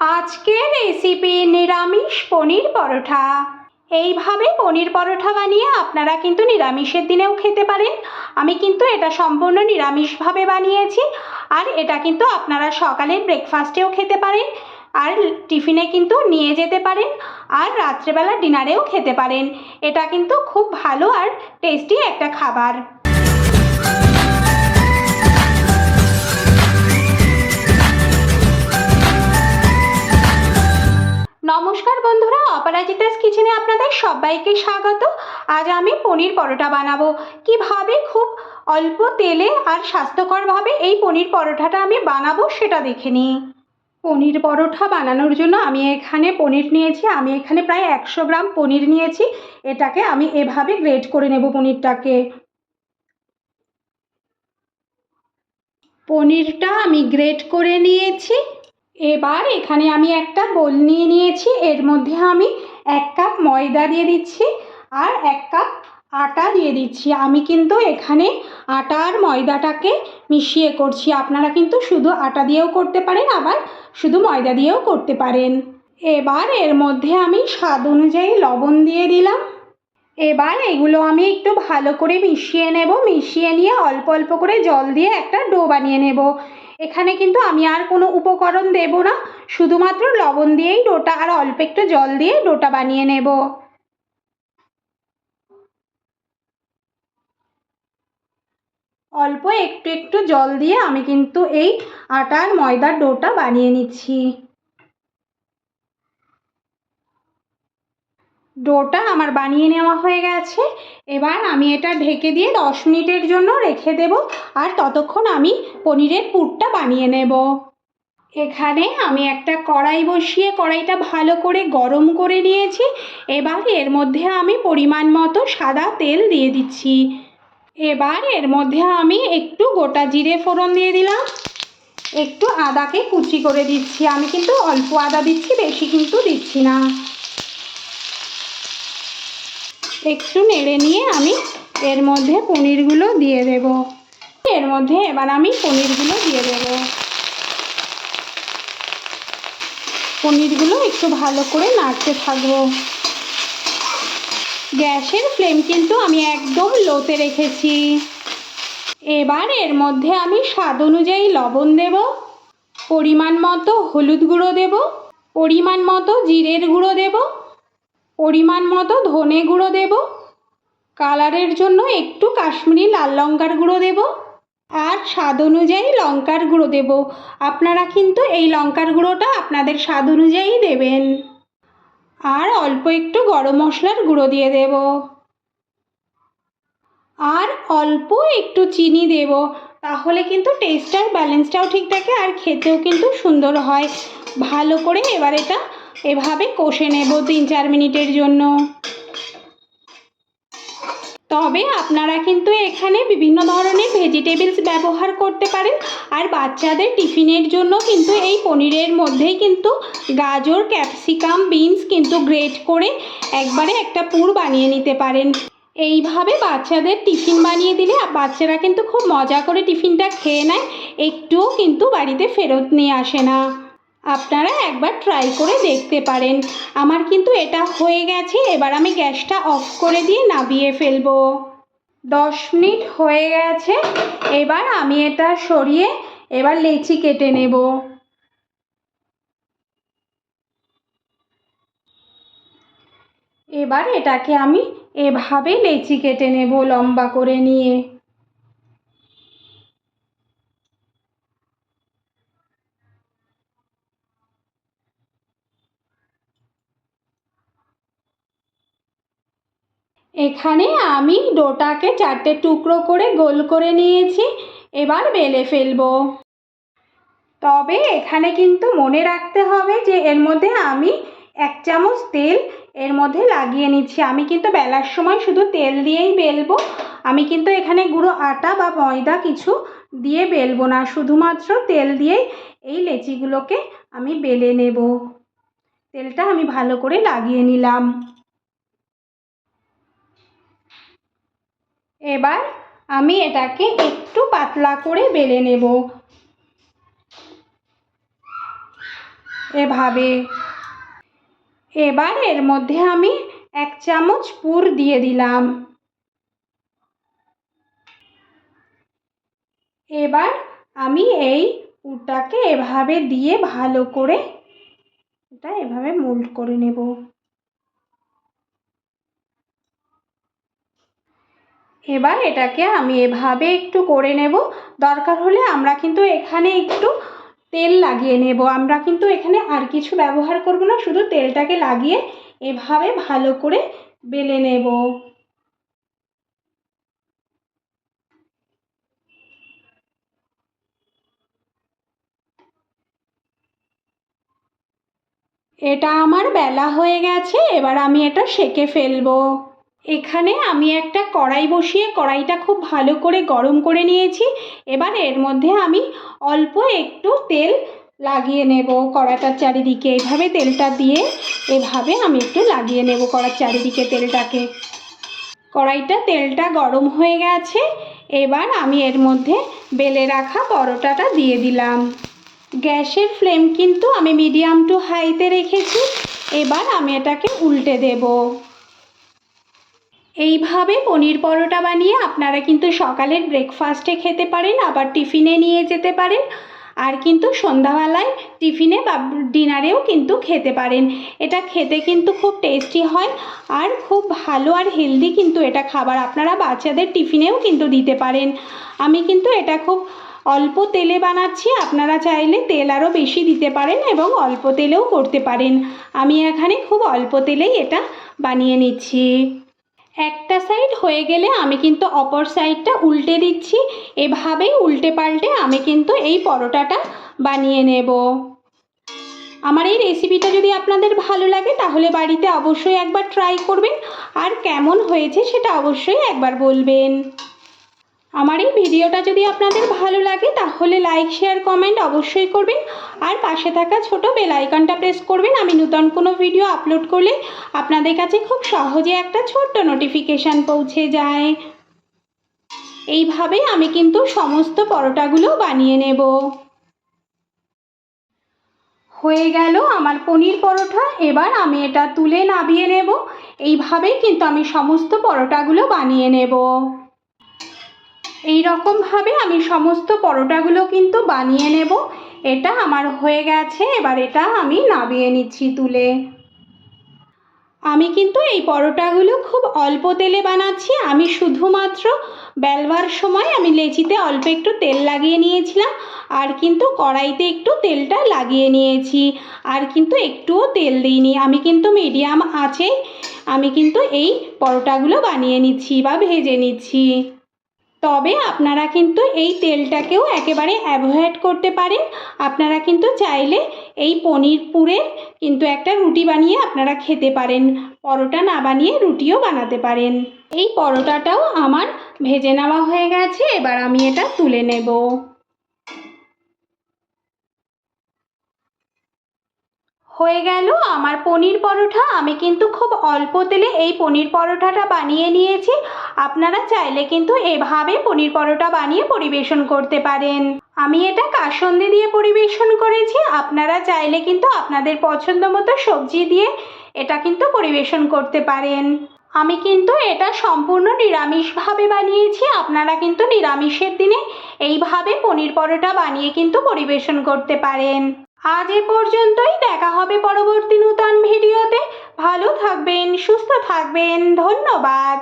আজকের রেসিপি নিরামিষ পনির পরোটা। এইভাবে পনির পরোটা বানিয়ে আপনারা কিন্তু নিরামিষের দিনেও খেতে পারেন। আমি কিন্তু এটা সম্পূর্ণ নিরামিষভাবে বানিয়েছি আর এটা কিন্তু আপনারা সকালের ব্রেকফাস্টেও খেতে পারেন আর টিফিনে কিন্তু নিয়ে যেতে পারেন আর রাত্রেবেলা ডিনারেও খেতে পারেন। এটা কিন্তু খুব ভালো আর টেস্টি একটা খাবার। নমস্কার বন্ধুরা, অপরাজিতাস কিচেনে আপনাদের সবাইকে স্বাগত। আজ আমি পনির পরোটা বানাবো। কীভাবে খুব অল্প তেলে আর স্বাস্থ্যকরভাবে এই পনির পরোটাটা আমি বানাবো সেটা দেখে নিই। পনির পরোটা বানানোর জন্য আমি এখানে পনির নিয়েছি। আমি এখানে প্রায় একশো গ্রাম পনির নিয়েছি। এটাকে আমি এভাবে গ্রেট করে নেব পনিরটাকে। পনিরটা আমি গ্রেট করে নিয়েছি। এবার এখানে আমি একটা বোল নিয়ে নিয়েছি। এর মধ্যে আমি এক কাপ ময়দা দিয়ে দিচ্ছি আর এক কাপ আটা দিয়ে দিচ্ছি। আমি কিন্তু এখানে আটা আর ময়দাটাকে মিশিয়ে করছি। আপনারা কিন্তু শুধু আটা দিয়েও করতে পারেন, আবার শুধু ময়দা দিয়েও করতে পারেন। এবার এর মধ্যে আমি স্বাদ অনুযায়ী লবণ দিয়ে দিলাম। এবার এগুলো আমি একটু ভালো করে মিশিয়ে নেব। মিশিয়ে নিয়ে অল্প অল্প করে জল দিয়ে একটা ডো বানিয়ে নেব। এখানে কিন্তু আমি আর কোনো উপকরণ দেব না, শুধুমাত্র লবণ দিয়েই ডোটা আর অল্প একটু জল দিয়ে ডোটা বানিয়ে নেব। অল্প একটু একটু জল দিয়ে আমি কিন্তু এই আটার ময়দার ডোটা বানিয়ে নিচ্ছি। ডোটা আমার বানিয়ে নেওয়া হয়ে গেছে। এবার আমি এটা ঢেকে দিয়ে দশ মিনিটের জন্য রেখে দেব আর ততক্ষণ আমি পনিরের পুরটা বানিয়ে নেব। এখানে আমি একটা কড়াই বসিয়ে কড়াইটা ভালো করে গরম করে নিয়েছি। এবার এর মধ্যে আমি পরিমাণ মতো সাদা তেল দিয়ে দিচ্ছি। এবার এর মধ্যে আমি একটু গোটা জিরে ফোড়ন দিয়ে দিলাম। একটু আদাকে কুচি করে দিচ্ছি। আমি কিন্তু অল্প আদা দিচ্ছি, বেশি কিন্তু দিচ্ছি না। একটু নেড়ে নিয়ে আমি এর মধ্যে পনিরগুলো দিয়ে দেব। এর মধ্যে এবার আমি পনিরগুলো দিয়ে দেব। পনিরগুলো একটু ভালো করে নাড়তে থাকব। গ্যাসের ফ্লেম কিন্তু আমি একদম লোতে রেখেছি। এবার এর মধ্যে আমি স্বাদ অনুযায়ী লবণ দেব। পরিমাণ মতো হলুদ গুঁড়ো দেব। পরিমাণ মতো জিরের গুঁড়ো দেবো। পরিমাণ মতো ধনে গুঁড়ো দেব। কালারের জন্য একটু কাশ্মীরি লাল লঙ্কার গুঁড়ো দেব। আর স্বাদ অনুযায়ী লঙ্কার গুঁড়ো দেব। আপনারা কিন্তু এই লঙ্কার গুঁড়োটা আপনাদের স্বাদ অনুযায়ী দেবেন। আর অল্প একটু গরম মশলার গুঁড়ো দিয়ে দেব। আর অল্প একটু চিনি দেব। তাহলে কিন্তু টেস্ট আর ব্যালেন্সটাও ঠিক থাকে আর খেতেও কিন্তু সুন্দর হয়। ভালো করে এবার এটা এভাবে কষে নেব তিন চার মিনিটের জন্য। তবে আপনারা কিন্তু এখানে বিভিন্ন ধরনের ভেজিটেবলস ব্যবহার করতে পারেন। আর বাচ্চাদের টিফিনের জন্য কিন্তু এই পনিরের মধ্যেই কিন্তু গাজর ক্যাপসিকাম বিনস কিন্তু গ্রেট করে একবারে একটা পুর বানিয়ে নিতে পারেন। এইভাবে বাচ্চাদের টিফিন বানিয়ে দিলে বাচ্চারা কিন্তু খুব মজা করে টিফিনটা খেয়ে নেয়। একটুও কিন্তু বাড়িতে ফেরত নিয়ে আসে না। আপনারা একবার ট্রাই করে দেখতে পারেন। আমার কিন্তু এটা হয়ে গেছে, এবার আমি গ্যাসটা অফ করে দিয়ে নাবিয়ে ফেলব। দশ মিনিট হয়ে গেছে, এবার আমি এটা সরিয়ে এবার লেচি কেটে নেব। এবার এটাকে আমি এভাবে লেচি কেটে নেব লম্বা করে নিয়ে। এখানে আমি ডোটাকে চারটে টুকরো করে গোল করে নিয়েছি, এবার বেলে ফেলব। তবে এখানে কিন্তু মনে রাখতে হবে যে এর মধ্যে আমি এক চামচ তেল এর মধ্যে লাগিয়ে নিচ্ছি। আমি কিন্তু বেলার সময় শুধু তেল দিয়েই বেলবো, আমি কিন্তু এখানে গুঁড়ো আটা বা ময়দা কিছু দিয়ে বেলবো না, শুধুমাত্র তেল দিয়েই এই লেচিগুলোকে আমি বেলে নেব। তেলটা আমি ভালো করে লাগিয়ে নিলাম। এবার আমি এটাকে একটু পাতলা করে বেলে নেব। এভাবে। এবার এর মধ্যে আমি এক চামচ পুর দিয়ে দিলাম। এবার আমি এই পুরটাকে এভাবে দিয়ে ভালো করে এটা এভাবে মোল্ড করে নেব। এবার এটাকে আমি এভাবে একটু করে নেব। দরকার হলে আমরা কিন্তু এখানে একটু তেল লাগিয়ে নেব। আমরা কিন্তু এখানে আর কিছু ব্যবহার করব না, শুধু তেলটাকে লাগিয়ে এভাবে ভালো করে বেলে নেব। এটা আমার বেলা হয়ে গেছে, এবার আমি এটা সেকে ফেলব। এখানে আমি একটা কড়াই বসিয়ে কড়াইটা খুব ভালো করে গরম করে নিয়েছি। এবার এর মধ্যে আমি অল্প একটু তেল লাগিয়ে নেব কড়াটার চারিদিকে। এভাবে তেলটা দিয়ে এভাবে আমি একটু লাগিয়ে নেব কড়ার চারিদিকে তেলটাকে। কড়াইটা তেলটা গরম হয়ে গেছে। এবার আমি এর মধ্যে বেলে রাখা পরোটাটা দিয়ে দিলাম। গ্যাসের ফ্লেম কিন্তু আমি মিডিয়াম টু হাইতে রেখেছি। এবার আমি এটাকে উল্টে দেব। এইভাবে পনির পরোটা বানিয়ে আপনারা কিন্তু সকালের ব্রেকফাস্টে খেতে পারেন, আবার টিফিনে নিয়ে যেতে পারেন। আর কিন্তু সন্ধ্যাবেলায় টিফিনে বা ডিনারেও কিন্তু খেতে পারেন। এটা খেতে কিন্তু খুব টেস্টি হয় আর খুব ভালো আর হেলদি কিন্তু এটা খাবার আপনারা বাচ্চাদের টিফিনেও কিন্তু দিতে পারেন। আমি কিন্তু এটা খুব অল্প তেলে বানাচ্ছি, আপনারা চাইলে তেল আরও বেশি দিতে পারেন এবং অল্প তেলেও করতে পারেন। আমি এখানে খুব অল্প তেলেই এটা বানিয়ে নিচ্ছি। একটা সাইড হয়ে গেলে আমি কিন্তু অপর সাইডটা উল্টে দিচ্ছি। এভাবেই উল্টে পাল্টে আমি কিন্তু এই পরোটাটা বানিয়ে নেব। আমার এই রেসিপিটা যদি আপনাদের ভালো লাগে, তাহলে বাড়িতে অবশ্যই একবার ট্রাই করবেন। আর কেমন হয়েছে সেটা অবশ্যই একবার বলবেন। আমার এই ভিডিওটা যদি আপনাদের ভালো লাগে, তাহলে লাইক শেয়ার কমেন্ট অবশ্যই করবেন। আর পাশে থাকা ছোট বেল আইকনটা প্রেস করবেন। আমি নূতন কোনো ভিডিও আপলোড করলে আপনাদের কাছে খুব সহজে একটা ছোট্ট নোটিফিকেশান পৌঁছে যায়। এইভাবেই আমি কিন্তু সমস্ত পরোটাগুলো বানিয়ে নেব। হয়ে গেল আমার পনির পরোটা। এবার আমি এটা তুলে নাবিয়ে নেব। এইভাবেই কিন্তু আমি সমস্ত পরোটাগুলো বানিয়ে নেব। এই রকমভাবে আমি সমস্ত পরোটাগুলো কিন্তু বানিয়ে নেব। এটা আমার হয়ে গেছে, এবার এটা আমি নামিয়ে নিচ্ছি তুলে। আমি কিন্তু এই পরোটাগুলো খুব অল্প তেলে বানাচ্ছি। আমি শুধুমাত্র বেলবার সময় আমি লেচিতে অল্প একটু তেল লাগিয়ে নিয়েছিলাম, আর কিন্তু কড়াইতে একটু তেলটা লাগিয়ে নিয়েছি। আর কিন্তু একটুও তেল দিইনি। আমি কিন্তু মিডিয়াম আছে আমি কিন্তু এই পরোটাগুলো বানিয়ে নিচ্ছি বা ভেজে নিচ্ছি। তবে আপনারা কিন্তু এই তেলটাকেও একেবারে অ্যাভয়েড করতে পারেন। আপনারা কিন্তু চাইলে এই পনির পুরে কিন্তু একটা রুটি বানিয়ে আপনারা খেতে পারেন। পরোটা না বানিয়ে রুটিও বানাতে পারেন। এই পরোটাটাও আমার ভেজে নেওয়া হয়ে গেছে। এবার আমি এটা তুলে নেব। হয়ে গেল আমার পনির পরোটা আমি কিন্তু খুব অল্প তেলে এই পনির পরোটাটা বানিয়ে নিয়েছি। আপনারা চাইলে কিন্তু এভাবে পনির পরোটা বানিয়ে পরিবেশন করতে পারেন। আমি এটা কাসন্দি দিয়ে পরিবেশন করেছি। আপনারা চাইলে কিন্তু আপনাদের পছন্দ মতো সবজি দিয়ে এটা কিন্তু পরিবেশন করতে পারেন। আমি কিন্তু এটা সম্পূর্ণ নিরামিষভাবে বানিয়েছি। আপনারা কিন্তু নিরামিষের দিনে এইভাবে পনির পরোটা বানিয়ে কিন্তু পরিবেশন করতে পারেন। আজ এ পর্যন্তই। দেখা হবে পরবর্তী নূতন ভিডিওতে। ভালো থাকবেন সুস্থ থাকবেন। ধন্যবাদ।